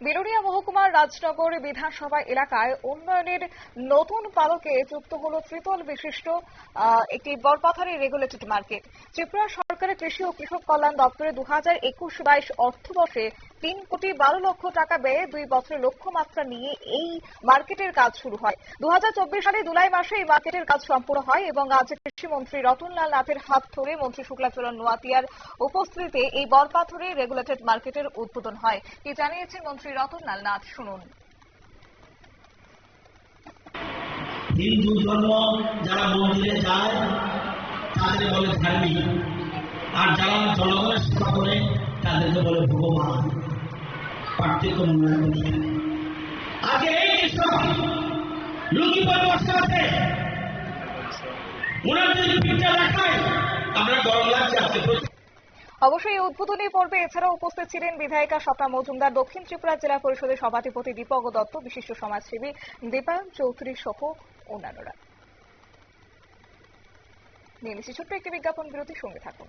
বিলোনিয়া মহকুমার রাজনগর বিধানসভা এলাকায় উন্নয়নের নতুন পালকে যুক্ত হল ত্রিতল বিশিষ্ট একটি বরপাথারি রেগুলেটেড মার্কেট ত্রিপুরা সরকারের কৃষি ও কৃষক কল্যাণ দপ্তরে দু হাজার একুশ বাইশ অর্থবর্ষে তিন কোটি বারো লক্ষ টাকা ব্যয়ে দুই বছরের লক্ষ্যমাত্রা নিয়ে এই মার্কেটের কাজ শুরু হয়। দু হাজার চব্বিশ সালে জুলাই মাসে এই মার্কেটের কাজ সম্পূর্ণ হয় এবং আজ কৃষিমন্ত্রী রতনলাল নাথের হাত ধরে মন্ত্রী শুক্লাচরণ নোয়াতিয়ার উপস্থিতিতে এই বরপাথরে রেগুলেটেড মার্কেটের উদ্বোধন হয়। কি জানিয়েছেন মন্ত্রী? রতনলাল নাথ, শুনুন। হিন্দু ধর্ম যারা মন্দিরে যায় তাদের বলে ধার্মিক আর যারা জনগণের সেবা করে, তাদেরকে বলে ভগবান। পার্থক্য মনে এখানে। আজকে এই কৃষক লুঙ্গি পরে বসে আছে। ওনার যদি পিঠটা দেখায় আমরা গরম অবশ্যই এই উদ্বোধনী পর্বে এছাড়াও উপস্থিত ছিলেন বিধায়িকা স্বপ্না মজুমদার, দক্ষিণ ত্রিপুরা জেলা পরিষদের সভাধিপতি দীপক দত্ত, বিশিষ্ট সমাজসেবী দীপায়ন চৌধুরী সহ অন্যান্যরা। ছোট্ট একটি বিজ্ঞাপন বিরতির সঙ্গে থাকুন।